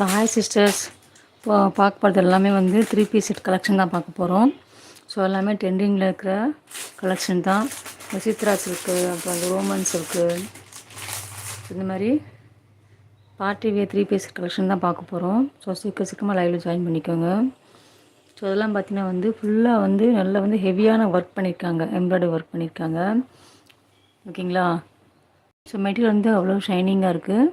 So hi sisters இப்போ பார்க்க போகிறது எல்லாமே வந்து த்ரீ பீஸ் செட் கலெக்ஷன் தான் பார்க்க போகிறோம் ஸோ எல்லாமே ட்ரெண்டிங்கில் இருக்கிற கலெக்ஷன் தான். இந்த இருக்குது அப்புறம் அந்த ரோமன்ஸ் இருக்குது இந்த மாதிரி party wear three piece collection தான் பார்க்க போகிறோம் ஸோ சீக்கிரம் சீக்கிரமாக லைவில் ஜாயின் பண்ணிக்கோங்க. ஸோ இதெல்லாம் பார்த்தீங்கன்னா வந்து ஃபுல்லாக வந்து நல்லா வந்து ஹெவியான ஒர்க் பண்ணியிருக்காங்க எம்ப்ராய்டரி ஒர்க் பண்ணியிருக்காங்க ஓகேங்களா ஸோ மெட்டீரியல் வந்து அவ்வளோ ஷைனிங்காக இருக்குது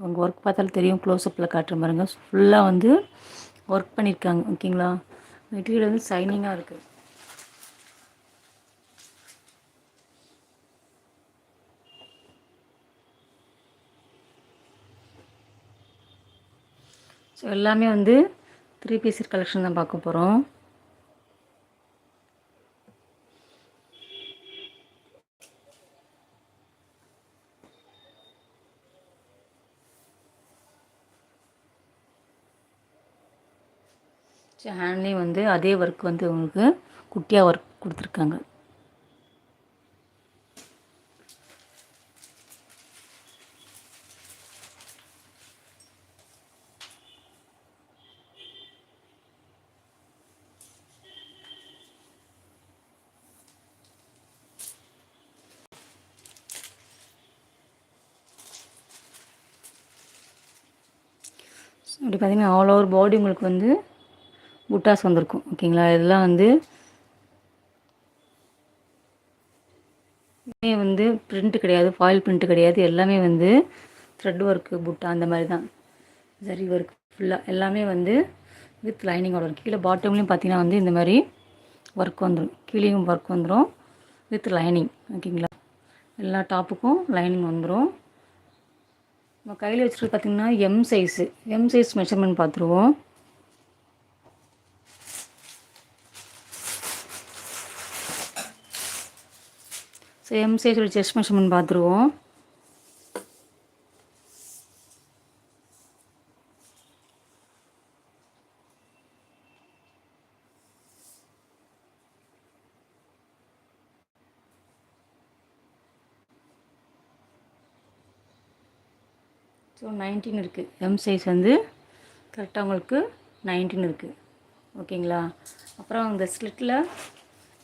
உங்கள் ஒர்க் பார்த்தாலும் தெரியும் க்ளோஸ்அப்பில் காட்டுற மாதிரிங்க. ஃபுல்லாக வந்து ஒர்க் பண்ணியிருக்காங்க ஓகேங்களா? மெட்டீரியல் வந்து சைனிங்காக இருக்குது ஸோ எல்லாமே வந்து த்ரீ பீஸ் கலெக்ஷன் தான் பார்க்க போகிறோம் ஸோ ஹேண்ட்லேயும் வந்து அதே ஒர்க் வந்து உங்களுக்கு குட்டியாக ஒர்க் கொடுத்துருக்காங்க. அப்படி பார்த்தீங்கன்னா ஆல் ஓவர் பாடி உங்களுக்கு வந்து புட்டாஸ் வந்திருக்கும். ஓகேங்களா? இதெல்லாம் வந்து இதுவே வந்து பிரிண்ட்டு கிடையாது ஃபாயில் பிரிண்ட்டு கிடையாது. எல்லாமே வந்து த்ரெட் ஒர்க்கு புட்டா அந்த மாதிரி தான். ஜரி ஒர்க் ஃபுல்லாக எல்லாமே வந்து வித் லைனிங்கோட வரும் கீழே பாட்டம்லேயும் பார்த்தீங்கன்னா வந்து இந்த மாதிரி ஒர்க் வந்துடும் கீழேயும் ஒர்க் வந்துடும் வித் லைனிங் ஓகேங்களா? எல்லா டாப்புக்கும் லைனிங் வந்துடும் நம்ம கையில் வச்சுட்டு பார்த்திங்கன்னா M size M size measurement பார்த்துருவோம். ஸோ எம் செஸ்ட் மெஷர்மெண்ட் பார்த்துருவோம். ஸோ நைன்டீன் இருக்குது எம் சைஸ் வந்து கரெக்டாக உங்களுக்கு நைன்டீன் இருக்குது ஓகேங்களா அப்புறம் அந்த ஸ்லிட்டில்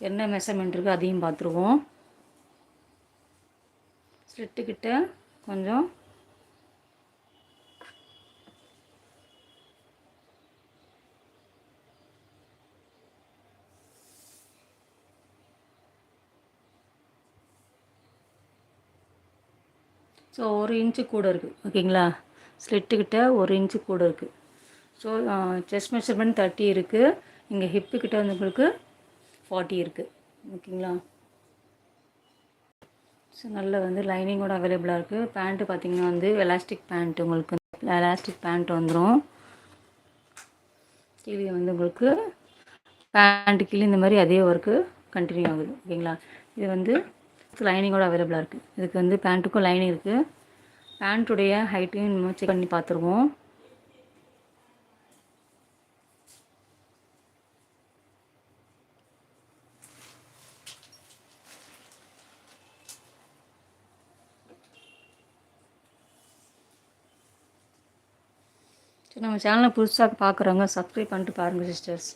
என்ன மெஷர்மெண்ட் இருக்குது அதையும் பார்த்துருவோம். ஸ்லிட்டுக்கிட்ட கொஞ்சம் ஸோ ஒரு இன்ச்சு கூட இருக்குது ஓகேங்களா? ஸ்லிட்டுக்கிட்ட ஒரு இன்ச்சு கூட இருக்குது ஸோ செஸ்ட் மெஷர்மெண்ட் தேர்ட்டி இருக்குது இங்கே ஹிப்புக்கிட்ட வந்து உங்களுக்கு ஃபார்ட்டி இருக்குது ஓகேங்களா? ஸோ நல்ல வந்து லைனிங்கோட அவைலபிளாக இருக்குது பேண்ட்டு பார்த்திங்கன்னா வந்து எலாஸ்டிக் பேண்ட் உங்களுக்கு எலாஸ்டிக் பேண்ட் வந்துடும் கீழே வந்து உங்களுக்கு பேண்ட்டு கீழே இந்த மாதிரி அதே ஒர்க்கு கண்டினியூ ஆகுது. ஓகேங்களா? இது வந்து லைனிங்கோட அவைலபிளாக இருக்குது இதுக்கு வந்து பேண்ட்டுக்கும் லைனிங் இருக்குது பேண்ட்டுடைய ஹைட்டையும் நம்ம செக் பண்ணி பார்த்துருவோம். சரி நம்ம சேனலை புதுசாக பார்க்குறவங்க சப்ஸ்கிரைப் பண்ணிட்டு பாருங்கள் sisters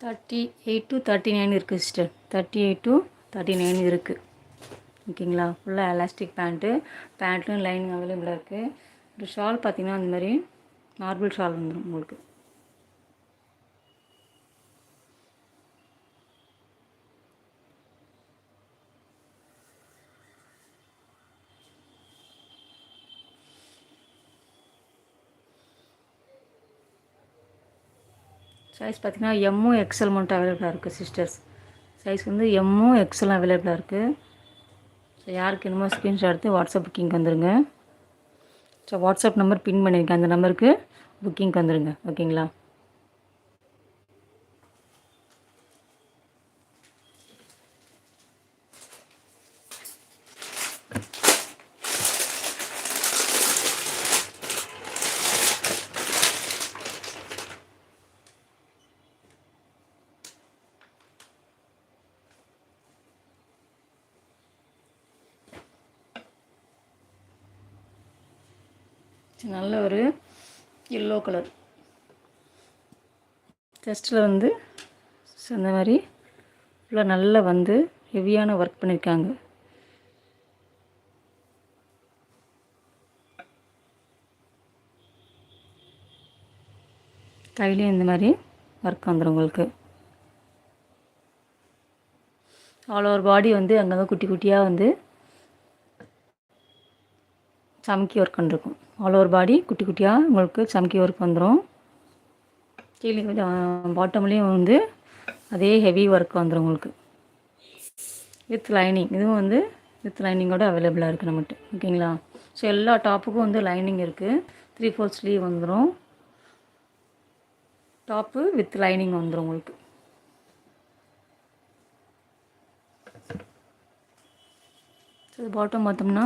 thirty eight to thirty nine இருக்குது sister thirty eight to thirty nine இருக்குது ஓகேங்களா ஃபுல்லாக எலாஸ்டிக் பேண்ட்டு பேண்ட்டும் லைனிங் அவைலபிளாக இருக்குது ஒரு ஷால் பார்த்திங்கன்னா அந்த மாதிரி மார்பிள் ஷால் வந்துடும் உங்களுக்கு. சைஸ் பார்த்திங்கன்னா எம்மும் எக்ஸல் மட்டும் அவைலபிளாக இருக்குது சிஸ்டர்ஸ் சைஸ் வந்து எம்மும் எக்ஸலும் அவைலபிளாக இருக்குது ஸோ யாருக்கு என்னமோ ஸ்க்ரீன்ஷாட் எடுத்து வாட்ஸ்அப் புக்கிங் வந்துடுங்க ஸோ வாட்ஸ்அப் நம்பர் பின் பண்ணியிருக்கேன் அந்த நம்பருக்கு புக்கிங் வந்துடுங்க ஓகேங்களா கலர் செஸ்ட்டில் வந்து அந்த மாதிரி ஃபுல்லாக நல்லா வந்து ஹெவியான ஒர்க் பண்ணியிருக்காங்க கையிலையும் இந்த மாதிரி ஒர்க் வந்துடும் உங்களுக்கு. ஆல் ஓவர் பாடி வந்து அங்கங்கே குட்டி குட்டியாக வந்து சமக்கி ஒர்க் இருக்கும் ஆல் ஓவர் பாடி குட்டி குட்டியாக உங்களுக்கு சமக்கி ஒர்க் வந்துடும் கீழே பாட்டம்லேயும் வந்து அதே ஹெவி ஒர்க் வந்துடும் உங்களுக்கு. வித் லைனிங் இதுவும் வந்து வித் லைனிங்கோட அவைலபிளாக இருக்குது நம்மகிட்ட. ஓகேங்களா ஸோ எல்லா டாப்புக்கும் வந்து லைனிங் இருக்குது த்ரீ ஃபோர் ஸ்லீவ் வந்துடும் டாப்பு வித் லைனிங் வந்துடும் உங்களுக்கு. பாட்டம் பார்த்தோம்னா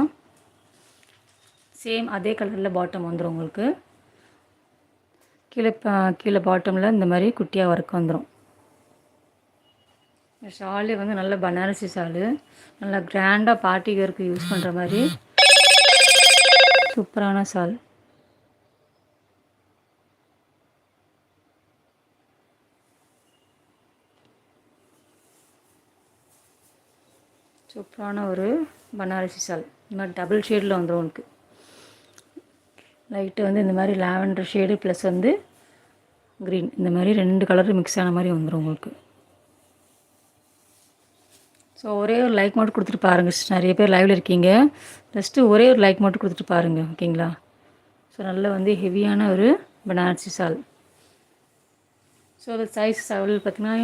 சேம் அதே கலரில் பாட்டம் வந்துடும் உங்களுக்கு. கீழே கீழே பாட்டமில் இந்த மாதிரி குட்டியாக ஒர்க் வந்துடும் இந்த ஷாலே வந்து நல்ல பனாரசி ஷாலு நல்லா கிராண்டாக பார்ட்டி வேர்க்கு யூஸ் பண்ணுற மாதிரி. சூப்பரான ஷால் சூப்பரான ஒரு பனாரசி ஷால் இந்த மாதிரி டபுள் ஷேடில் வந்துடும் உங்களுக்கு. லைட்டு வந்து இந்த மாதிரி லாவெண்டர் ஷேடு ப்ளஸ் வந்து க்ரீன் இந்த மாதிரி ரெண்டு கலர் மிக்ஸ் ஆன மாதிரி வந்துடும் உங்களுக்கு. ஸோ ஒரே ஒரு லைக் மட்டும் கொடுத்துட்டு பாருங்கள் நிறைய பேர் லைவில் இருக்கீங்க. ஜஸ்ட்டு ஒரே ஒரு லைக் மட்டும் கொடுத்துட்டு பாருங்கள் ஓகேங்களா ஸோ நல்ல வந்து ஹெவியான ஒரு பனாரசி சால் ஸோ அது சைஸ் அவள் பார்த்திங்கன்னா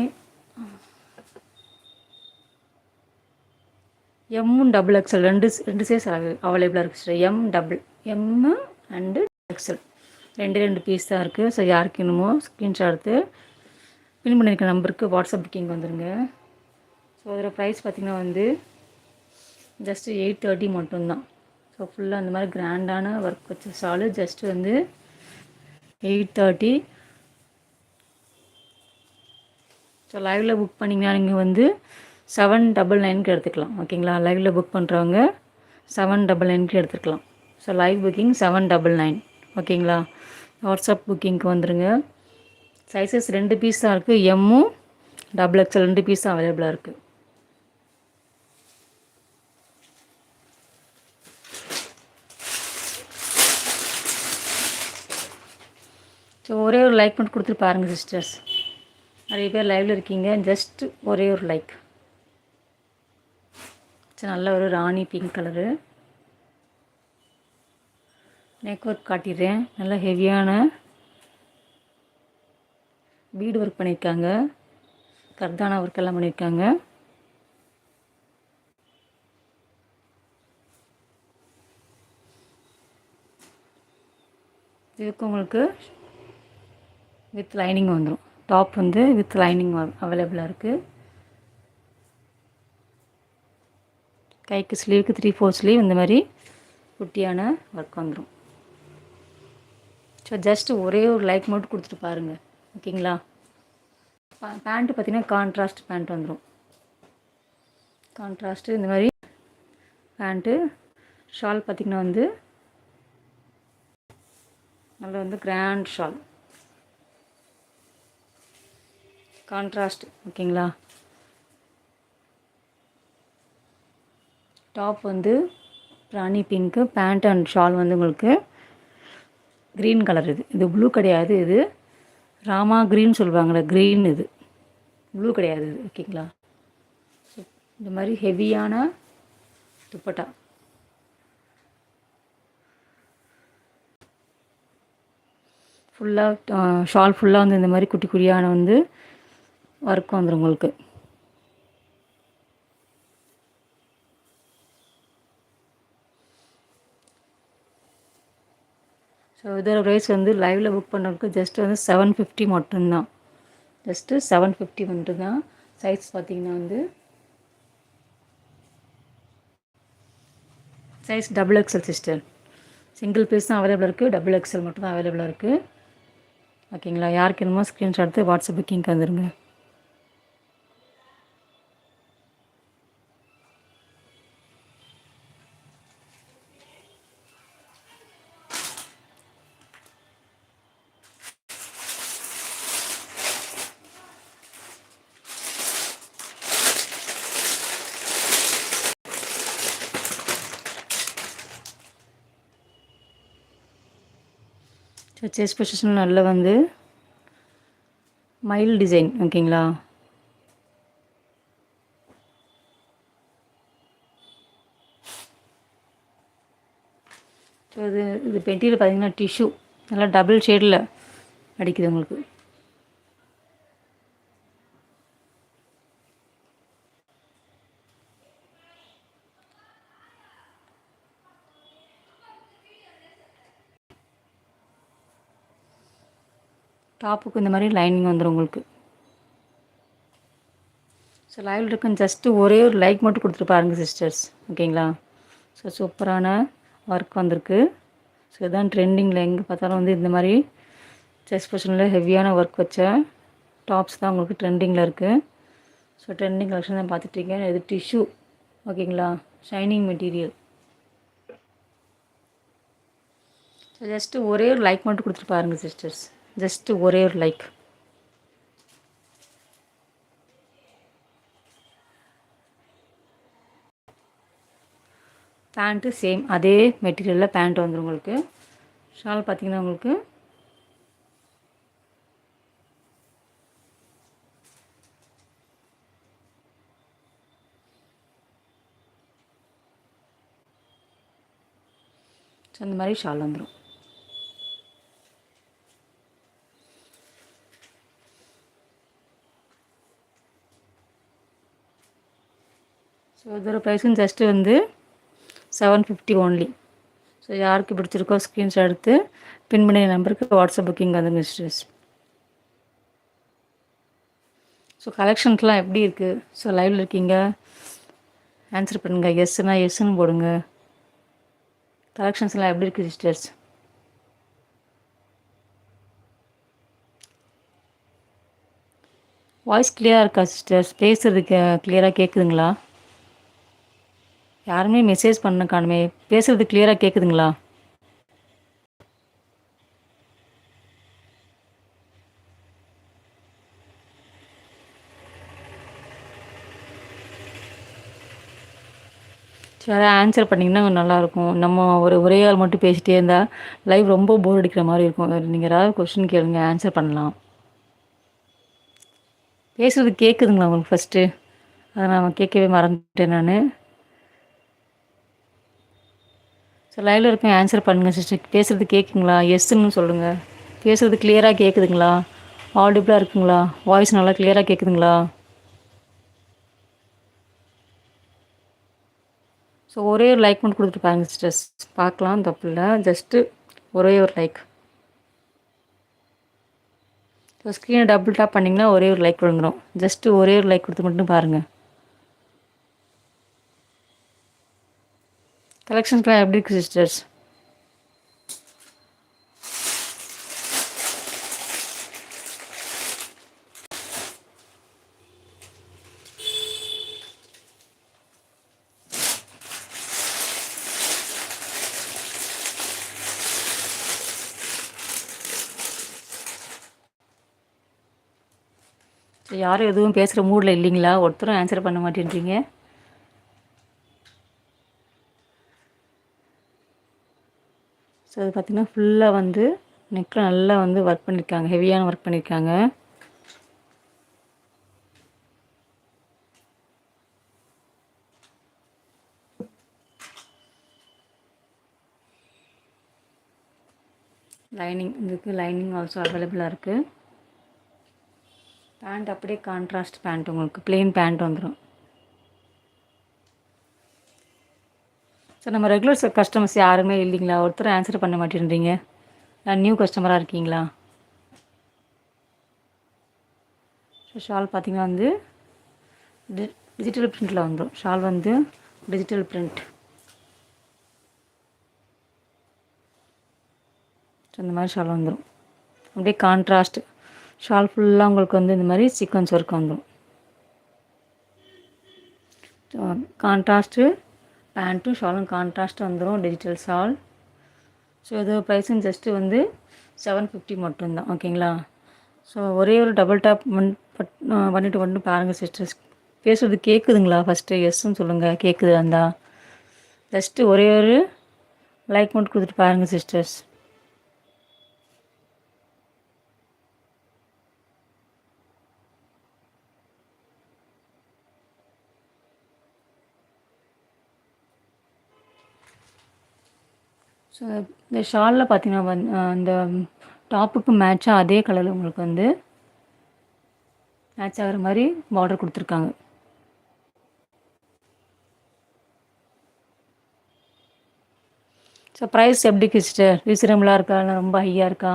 எம்மும் டபுள் எக்ஸல் ரெண்டு ரெண்டு சைஸ் அவைலபிளாக இருக்குது sir M double M and XL ரெண்டு ரெண்டு பீஸ் தான் இருக்குது ஸோ யாருக்கு இன்னுமோ ஸ்க்ரீன்ஷாட் எடுத்து பின் பண்ணியிருக்க நம்பருக்கு வாட்ஸ்அப் புக்கிங் வந்துடுங்க ஸோ அதோடய ப்ரைஸ் பார்த்திங்கன்னா வந்து ஜஸ்ட்டு எயிட் தேர்ட்டி மட்டும்தான். ஸோ ஃபுல்லாக அந்த மாதிரி கிராண்டான ஒர்க் வச்ச ஸ்டாலு ஜஸ்ட்டு வந்து எயிட் தேர்ட்டி ஸோ லைவில் புக் பண்ணிங்கன்னா நீங்கள் வந்து செவன் டபுள் நைனுக்கு எடுத்துக்கலாம். ஓகேங்களா லைவில் புக் பண்ணுறவங்க செவன் டபுள் நைனுக்கு எடுத்துக்கலாம். So live booking seven double nine ஓகேங்களா வாட்ஸ்அப் புக்கிங்க்கு வந்துடுங்க சைஸஸ் ரெண்டு பீஸ் தான் இருக்குது எம்மும் டபுள் எக்ஸல் ரெண்டு பீஸ் தான் அவைலபிளாக இருக்குது ஸோ ஒரே ஒரு லைக் மட்டும் கொடுத்துட்டு பாருங்கள் சிஸ்டர்ஸ் நிறைய பேர் லைவில் இருக்கீங்க. ஜஸ்ட் ஒரே ஒரு லைக் சரி நல்ல ஒரு rani pink colour neck work காட்டிடுறேன் நல்லா ஹெவியான பீடு ஒர்க் பண்ணியிருக்காங்க கர்தானா ஒர்க் எல்லாம் பண்ணியிருக்காங்க இதுக்கு உங்களுக்கு வித் லைனிங் வந்துடும் டாப் வந்து வித் லைனிங் அவைலபிளாக இருக்குது கைக்கு ஸ்லீவுக்கு த்ரீ ஃபோர் ஸ்லீவ் இந்த மாதிரி குட்டியான ஒர்க் வந்துடும் ஸோ ஜஸ்ட்டு ஒரே ஒரு லைக் மட்டும் கொடுத்துட்டு பாருங்கள் ஓகேங்களா? பேண்ட்டு பார்த்திங்கன்னா கான்ட்ராஸ்ட் பேண்ட் வந்துடும் கான்ட்ராஸ்ட்டு இந்த மாதிரி பேண்ட்டு ஷால் பார்த்திங்கன்னா வந்து நல்ல வந்து கிராண்ட் ஷால் கான்ட்ராஸ்ட் ஓகேங்களா? டாப் வந்து rani pink pant and shawl வந்து உங்களுக்கு க்ரீன் கலர் இது. இது ப்ளூ கிடையாது இது ராமா க்ரீன் சொல்லுவாங்களே க்ரீன் இது. ப்ளூ கிடையாது இது ஓகேங்களா? இந்த மாதிரி ஹெவியான துப்பட்டா. ஃபுல்லாக ஷால் ஃபுல்லாக வந்து இந்த மாதிரி குட்டி குட்டியான வந்து ஒர்க் வந்துடும் உங்களுக்கு. ஸோ இதோட ப்ரைஸ் வந்து லைவில் புக் பண்ணுறதுக்கு ஜஸ்ட் வந்து செவன் ஃபிஃப்டி மட்டும்தான். ஜஸ்ட்டு செவன் ஃபிஃப்டி மட்டும்தான். சைஸ் பார்த்திங்கன்னா வந்து size double XL sister single piece தான் அவைலபிளாக இருக்குது டபுள் எக்ஸல் மட்டும் தான் அவைலபிளாக இருக்குது ஓகேங்களா யாருக்கு என்னமோ ஸ்க்ரீன்ஷாட் எடுத்து வாட்ஸ்அப் புக்கிங் வந்துருங்க. ஸோ செஸ் பொசிஷன் நல்ல வந்து மைல் டிசைன் ஓகேங்களா? ஸோ இது இது பெட்டியில் பார்த்தீங்கன்னா டிஷ்யூ நல்லா டபுள் ஷேடில் அடிக்குது உங்களுக்கு. டாப்புக்கு இந்த மாதிரி லைனிங் வந்துடும் உங்களுக்கு. ஸோ லைவில் இருக்குன்னு ஜஸ்ட்டு ஒரே ஒரு லைக் மட்டும் கொடுத்துட்டு பாருங்கள் சிஸ்டர்ஸ் ஓகேங்களா ஸோ சூப்பரான ஒர்க் வந்திருக்கு. ஸோ இதுதான் ட்ரெண்டிங்கில் எங்கே பார்த்தாலும் வந்து இந்த மாதிரி செஸ் பொசிஷனில் ஹெவியான ஒர்க் வச்ச டாப்ஸ் தான் உங்களுக்கு ட்ரெண்டிங்கில் இருக்குது ஸோ ட்ரெண்டிங் கலெக்ஷன் தான் பார்த்துட்ருக்கேன் இது டிஷ்யூ ஓகேங்களா ஷைனிங் மெட்டீரியல் ஸோ ஜஸ்ட்டு ஒரே ஒரு லைக் மட்டும் கொடுத்துட்டு பாருங்கள் சிஸ்டர்ஸ் ஜஸ்ட்டு ஒரே ஒரு லைக் பேண்ட்டு சேம் அதே மெட்டீரியலில் பேண்ட் வந்துடும் உங்களுக்கு. ஷால் பார்த்திங்கன்னா உங்களுக்கு ஸோ அந்த மாதிரி ஷால் வந்துடும் ஸோ இதோட ப்ரைஸும் ஜஸ்ட்டு வந்து செவன் ஃபிஃப்டி ஓன்லி ஸோ யாருக்கு பிடிச்சிருக்கோ ஸ்க்ரீன்ஷாட் எடுத்து பின் பண்ணிய நம்பருக்கு வாட்ஸ்அப் புக்கிங் வந்து மிஸ்டர்ஸ் ஸோ கலெக்ஷன்ஸ்லாம் எப்படி இருக்குது ஸோ லைவில் இருக்கீங்க. ஆன்சர் பண்ணுங்கள் எஸ்னா எஸ்ன்னு போடுங்க. கலெக்ஷன்ஸ்லாம் எப்படி இருக்குது சிஸ்டர்ஸ் வாய்ஸ் கிளியராக இருக்கா சிஸ்டர்ஸ் பேசுகிறது கிளியராக கேட்குதுங்களா யாருமே மெசேஜ் பண்ண காணுமே. பேசுறது கிளியராக கேட்குதுங்களா சரி ஆன்சர் பண்ணிங்கன்னா நல்லாயிருக்கும். நம்ம ஒரு ஒரே ஆள் மட்டும் பேசிகிட்டே இருந்தால் லைவ் ரொம்ப போர் அடிக்கிற மாதிரி இருக்கும். நீங்கள் ஏதாவது கொஸ்டின் கேளுங்க ஆன்சர் பண்ணலாம். பேசுகிறது கேட்குதுங்களா உங்களுக்கு ஃபஸ்ட்டு அதை நான் கேட்கவே மறந்துட்டேன் நான். ஸோ லைவில் இருக்கேன் ஆன்சர் பண்ணுங்கள் சிஸ்டர் பேசுகிறது கேட்குங்களா எஸ்ன்னு சொல்லுங்கள் பேசுகிறது கிளியராக கேட்குதுங்களா ஆடிபிளாக இருக்குங்களா? வாய்ஸ் நல்லா கிளியராக கேட்குதுங்களா ஸோ ஒரே ஒரு லைக் மட்டும் கொடுத்துட்டு பாருங்க சிஸ்டர்ஸ் பார்க்கலாம் தப்பு இல்லை. ஜஸ்ட்டு ஒரே ஒரு லைக் ஸோ ஸ்க்ரீனை டபுள் டாப் பண்ணிங்கன்னா ஒரே ஒரு லைக் விழுங்குறோம் ஜஸ்ட்டு ஒரே ஒரு லைக் கொடுத்து மட்டும் பாருங்கள் கலெக்ஷன்ஸ்லாம் எப்படி இருக்குது சிஸ்டர்ஸ் யாரும் எதுவும் பேசுகிற மூடில் இல்லைங்களா? ஒருத்தரும் ஆன்சர் பண்ண மாட்டேன்றீங்க. ஸோ அது பார்த்திங்கன்னா ஃபுல்லாக வந்து நெக்கில் நல்லா வந்து ஒர்க் பண்ணியிருக்காங்க ஹெவியான ஒர்க் பண்ணியிருக்காங்க லைனிங் இதுக்கு லைனிங் ஆல்சோ அவைலபிளாக இருக்குது பேண்ட் அப்படியே கான்ட்ராஸ்ட் பேண்ட் உங்களுக்கு. ப்ளெயின் பேண்ட் வந்துடும் சார் நம்ம ரெகுலர் கஸ்டமர்ஸ் யாருமே இல்லைங்களா? ஒருத்தர் ஆன்சர் பண்ண மாட்டேன்றீங்க. நியூ கஸ்டமராக இருக்கீங்களா? ஸோ ஷால் பார்த்திங்கன்னா வந்து டி டிஜிட்டல் பிரிண்ட்டில் வந்துடும் ஷால் வந்து டிஜிட்டல் பிரிண்ட் ஸோ இந்த மாதிரி ஷால் வந்துடும் அப்படியே கான்ட்ராஸ்ட் ஷால் ஃபுல்லாக உங்களுக்கு வந்து இந்த மாதிரி சீக்வன்ஸ் ஒர்க் வந்துடும் கான்ட்ராஸ்ட்டு பேண்ட்டும் ஷாலும் கான்ட்ராஸ்ட் வந்துடும் டிஜிட்டல் ஷால் ஸோ இது ப்ரைஸும் ஜஸ்ட்டு வந்து செவன் ஃபிஃப்டி மட்டும்தான் ஓகேங்களா ஸோ ஒரே ஒரு டபுள் டாப் மண் பட் பண்ணிட்டு மட்டும் பாருங்கள் சிஸ்டர்ஸ் பேசுகிறது கேட்குதுங்களா ஃபஸ்ட்டு எஸ்ன்னு சொல்லுங்கள் கேட்குது அந்த ஜஸ்ட்டு ஒரே ஒரு லைக் மட்டும் கொடுத்துட்டு பாருங்கள் சிஸ்டர்ஸ் ஸோ இந்த ஷாலில் பார்த்தீங்கன்னா வந் அந்த டாப்புக்கு மேட்சாக அதே கலரில் உங்களுக்கு வந்து மேட்ச் ஆகிற மாதிரி பார்டர் கொடுத்துருக்காங்க. ஸோ ப்ரைஸ் எப்படி சிஸ்டர் ரீசனபிளாக இருக்கா? இல்லை ரொம்ப ஹையாக இருக்கா?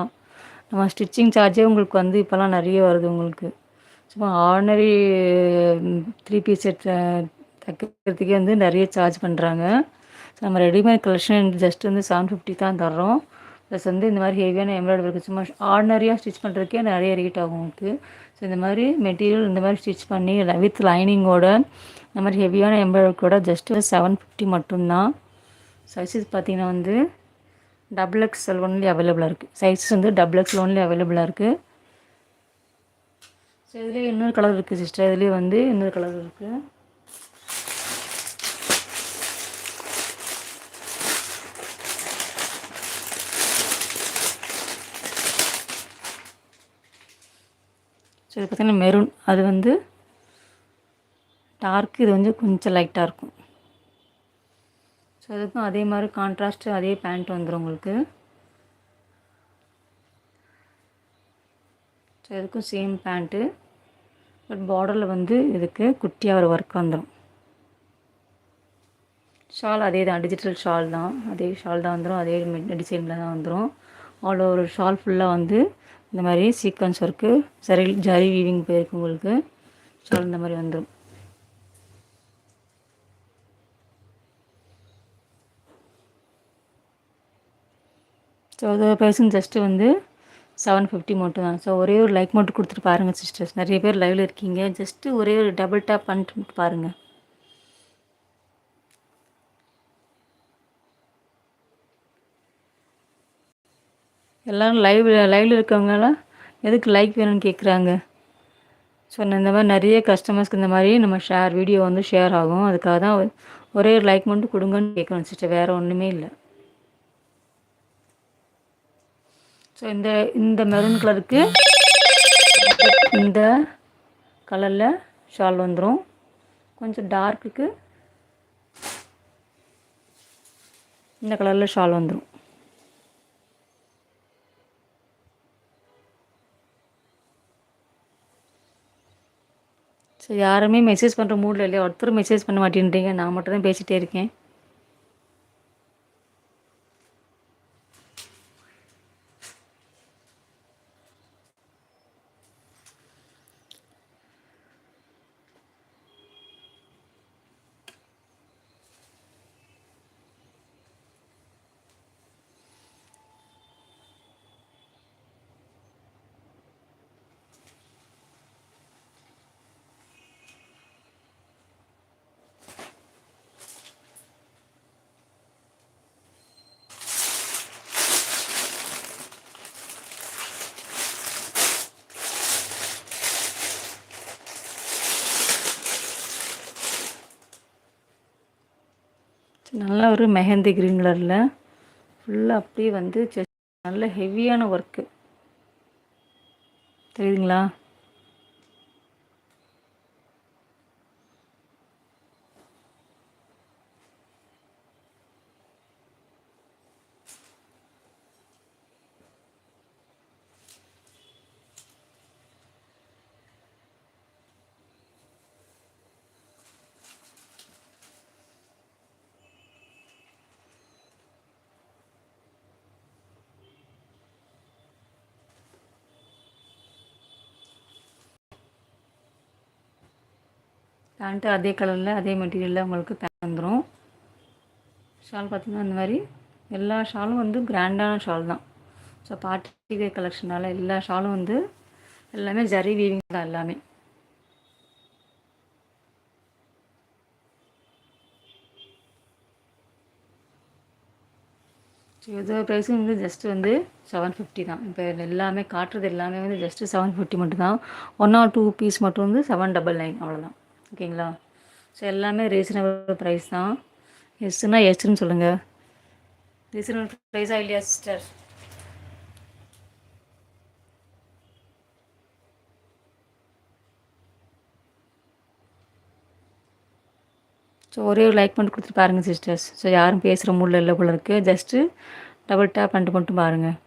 நம்ம ஸ்டிச்சிங் சார்ஜே உங்களுக்கு வந்து இப்போல்லாம் நிறைய வருது உங்களுக்கு. சும்மா ஆர்டினரி த்ரீ பீஸ் செட் தைக்கிறதுக்கே வந்து நிறைய சார்ஜ் பண்ணுறாங்க ஸோ நம்ம ரெடிமேட் கலெக்ஷன் ஜஸ்ட் வந்து செவன் ஃபிஃப்டி தான் தர்றோம். ப்ளஸ் வந்து இந்த மாதிரி ஹெவியான எம்ப்ராய்டரி இருக்குது சும்மா ஆர்டினரியாக ஸ்டிச் பண்ணுறதுக்கே நிறைய ரேட் ஆகும் உங்களுக்கு. ஸோ இந்த மாதிரி மெட்டீரியல் இந்த மாதிரி ஸ்டிச் பண்ணி வித் லைனிங்கோட இந்த மாதிரி ஹெவியான எம்ப்ராய்டரி கூட ஜஸ்ட்டு செவன் ஃபிஃப்டி மட்டும்தான். சைஸஸ் பார்த்திங்கன்னா வந்து டபுள் எக்ஸ்எல் ஒன்லி அவைலபிளாக இருக்குது சைஸஸ் வந்து டபுள் எக்ஸ்எல் ஒன்லி அவைலபிளாக இருக்குது ஸோ இதுலேயே இன்னொரு கலர் இருக்குது சிஸ்டர் இதுலேயே வந்து இன்னொரு கலர் இருக்குது ஸோ இது பார்த்திங்கன்னா மெரூன் அது வந்து டார்க் இது வந்து கொஞ்சம் லைட்டாக இருக்கும். ஸோ அதுக்கும் அதே மாதிரி கான்ட்ராஸ்ட்டு அதே பேண்ட் வந்துடும் உங்களுக்கு. ஸோ இதுக்கும் சேம் பேண்ட்டு பட் பார்டரில் வந்து இதுக்கு குட்டியாக ஒரு ஒர்க் வந்துடும் ஷால் அதே தான் டிஜிட்டல் ஷால் தான். அதே ஷால் தான் வந்துடும் அதே டிசைனில் தான் வந்துடும் அவ்வளோ ஒரு ஷால் ஃபுல்லாக வந்து இந்த மாதிரி sequins work zari zari weaving போயிருக்கு உங்களுக்கு. ஷால் இந்த மாதிரி வந்துடும் ஸோ அது பர்சன் ஜஸ்ட்டு வந்து செவன் ஃபிஃப்டி மட்டும் தான். ஸோ ஒரே ஒரு லைக் மட்டும் கொடுத்துட்டு பாருங்கள் சிஸ்டர்ஸ் நிறைய பேர் லைவில் இருக்கீங்க. ஜஸ்ட்டு ஒரே ஒரு டபுள் டேப் பண்ணிட்டு பாருங்கள் எல்லோரும் லைவ் லைவில் இருக்கவங்களாம் எதுக்கு லைக் வேணும்னு கேட்குறாங்க ஸோ இந்த மாதிரி நிறைய கஸ்டமர்ஸ்க்கு இந்த மாதிரி நம்ம ஷேர் வீடியோ வந்து ஷேர் ஆகும். அதுக்காக தான் ஒரே ஒரு லைக் மட்டும் கொடுங்கன்னு கேட்கணும் சிஸ்டர் வேறு ஒன்றுமே இல்லை. ஸோ இந்த இந்த மெரூன் கலருக்கு இந்த கலரில் ஷால் வந்துடும் கொஞ்சம் டார்க்குக்கு இந்த கலரில் ஷால் வந்துடும் ஸோ யாருமே மெசேஜ் பண்ணுற மூடில் இல்லையா? ஒருத்தர் மெசேஜ் பண்ண மாட்டேன்றீங்க நான் மட்டும் தான் பேசிகிட்டே இருக்கேன். நல்ல ஒரு மெஹந்தி க்ரீன் கலரில் ஃபுல்லாக அப்படியே வந்து நல்ல ஹெவியான ஒர்க்கு தெரியுதுங்களா? பேண்ட்டு அதே கலரில் அதே மெட்டீரியலில் உங்களுக்கு பேண்ட் வந்துடும் ஷால் பார்த்திங்கன்னா அந்த மாதிரி எல்லா ஷாலும் வந்து கிராண்டான ஷால் தான். ஸோ பார்ட்டி வேர் கலெக்ஷனால் எல்லா ஷாலும் வந்து எல்லாமே ஜரி வீவிங் தான் எல்லாமே. ஸோ இதோட ப்ரைஸும் வந்து ஜஸ்ட்டு வந்து செவன் ஃபிஃப்டி தான். இப்போ எல்லாமே காட்டுறது எல்லாமே வந்து ஜஸ்ட்டு செவன் ஃபிஃப்டி மட்டும் தான் ஒன் ஆர் டூ பீஸ் மட்டும் வந்து செவன் டபுள் நைன் அவ்வளோதான் ஓகேங்களா? ஸோ எல்லாமே ரீசனபிள் ப்ரைஸ் தான். எஸ்னா எஸ்ன்னு சொல்லுங்கள் ரீசனபிள் ப்ரைஸாக இல்லையா சிஸ்டர் ஸோ ஒரே ஒரு லைக் பண்ணிட்டு கொடுத்துட்டு பாருங்கள் சிஸ்டர்ஸ் ஸோ யாரும் பேசுகிற மூடில் இல்லை போல இருக்குது ஜஸ்ட்டு டபுள் டேப் பண்ணிட்டு மட்டும் பாருங்கள்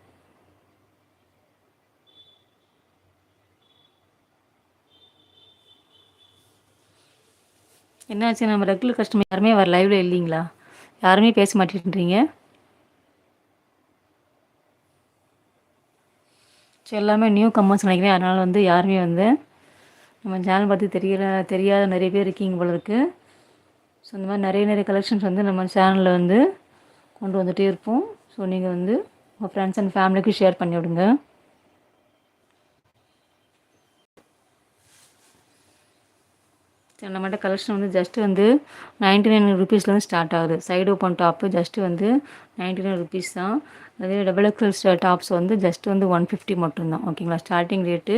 என்னாச்சு? நம்ம ரெகுலர் கஸ்டமர் யாருமே வர லைவில் இல்லைங்களா? யாருமே பேச மாட்டேன்றீங்க? ஸோ எல்லாமே நியூ கம்மர்ஸ் நினைக்கிறேன். அதனால் வந்து யாருமே வந்து நம்ம சேனல் பற்றி தெரியல தெரியாத நிறைய பேர் இருக்கீங்க போல இருக்குது ஸோ இந்த மாதிரி நிறைய நிறைய கலெக்ஷன்ஸ் வந்து நம்ம சேனலில் வந்து கொண்டு வந்துகிட்டே இருப்போம். ஸோ நீங்கள் வந்து உங்கள் ஃப்ரெண்ட்ஸ் அண்ட் ஃபேமிலிக்கு ஷேர் பண்ணி விடுங்க நம்மகிட்ட கலெக்ஷன் வந்து ஜஸ்ட்டு வந்து நைன்ட்டி நைன் ருபீஸ்லேருந்து ஸ்டார்ட் ஆகுது. சைடு ஓப்பன் டாப்பு ஜஸ்ட்டு வந்து நைன்ட்டி நைன் ருபீஸ் தான். அதே டபுள் எக்ஸல் டாப்ஸ் வந்து ஜஸ்ட்டு வந்து ஒன் ஃபிஃப்டி மட்டும்தான் ஓகேங்களா ஸ்டார்டிங் ரேட்டு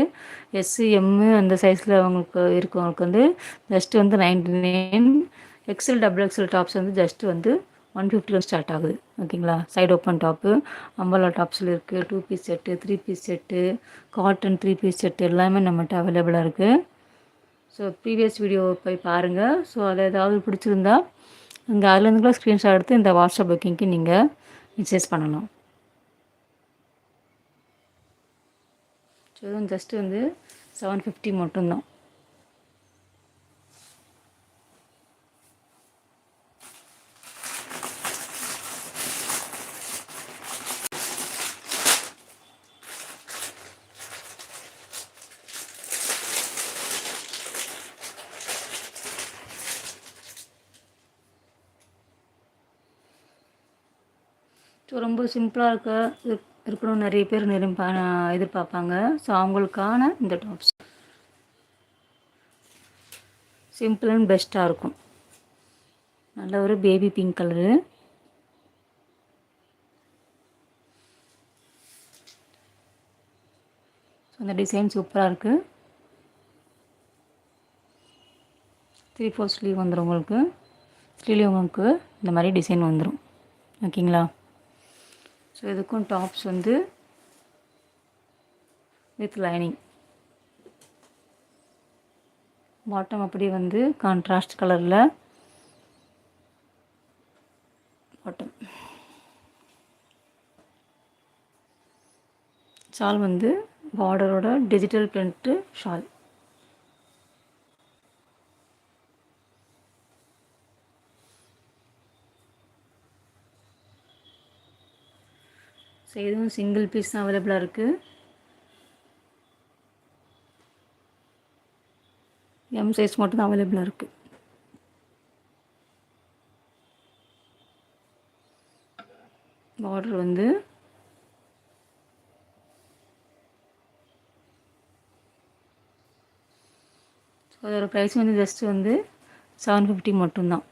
எஸ்சி எம்மு அந்த சைஸில் அவங்களுக்கு இருக்கவங்களுக்கு வந்து ஜஸ்ட்டு வந்து ninety nine XL double XL tops வந்து ஜஸ்ட்டு வந்து ஒன் ஃபிஃப்டியில் ஸ்டார்ட் ஆகுது. ஓகேங்களா சைடு ஓப்பன் டாப்பு அம்பலா டாப்ஸில் இருக்குது two piece set three piece set cotton three piece set எல்லாமே நம்மகிட்ட அவைலபிளாக இருக்குது ஸோ ப்ரீவியஸ் வீடியோ போய் பாருங்கள் ஸோ அதை ஏதாவது பிடிச்சிருந்தா இங்கே அதுலேருந்து கூட ஸ்க்ரீன்ஷாட் எடுத்து இந்த வாட்ஸ்அப் புக்கிங்க்கு நீங்கள் மெசேஜ் பண்ணலாம். ஸோ இதுவும் ஜஸ்ட்டு வந்து செவன் ஃபிஃப்டி மட்டும்தான் ஸோ ரொம்ப சிம்பிளாக இருக்க இருக்கணும் நிறைய பேர் நிரம்ப எதிர்பார்ப்பாங்க. ஸோ அவங்களுக்கான இந்த டாப்ஸ் சிம்பிள் அண்ட் பெஸ்ட்டாக இருக்கும். நல்ல ஒரு பேபி பிங்க் கலரு ஸோ அந்த டிசைன் சூப்பராக இருக்குது த்ரீ ஃபோர் ஸ்லீவ் வந்துடும் உங்களுக்கு. ஸ்லீவ் உங்களுக்கு இந்த மாதிரி டிசைன் வந்துடும் ஓகேங்களா ஸோ இதுக்கும் டாப்ஸ் வந்து வித் லைனிங் பாட்டம் அப்படியே வந்து கான்ட்ராஸ்ட் கலரில் பாட்டம் ஷால் வந்து பார்டரோட டிஜிட்டல் பிரிண்ட்டு ஷால் இதுவும் சிங்கிள் பீஸ் தான் அவைலபிளாக இருக்குது எம் சைஸ் மட்டும் தான் அவைலபிளாக இருக்குது பார்டர் வந்து ஸோ அதோடய ப்ரைஸ் வந்து ஜஸ்ட் வந்து செவன் ஃபிஃப்டி மட்டும்தான்.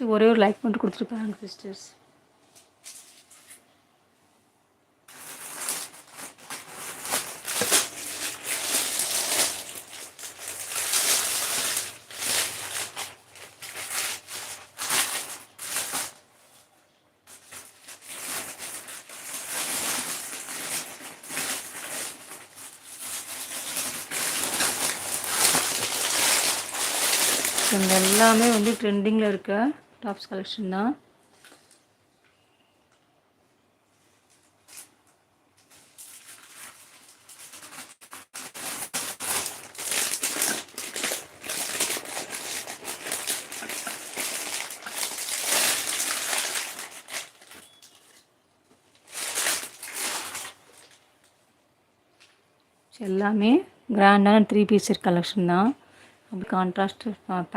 ஜஸ்ட்டு ஒரே ஒரு லைக் மட்டும் கொடுத்துருப்பாங்க சிஸ்டர்ஸ் இந்த எல்லாமே வந்து ட்ரெண்டிங்கில் இருக்க. டாப்ஸ் கலெக்ஷன் தான் எல்லாமே கிராண்டான த்ரீ பீஸ் கலெக்ஷன் தான் அப்படி கான்ட்ராஸ்ட் பேண்ட்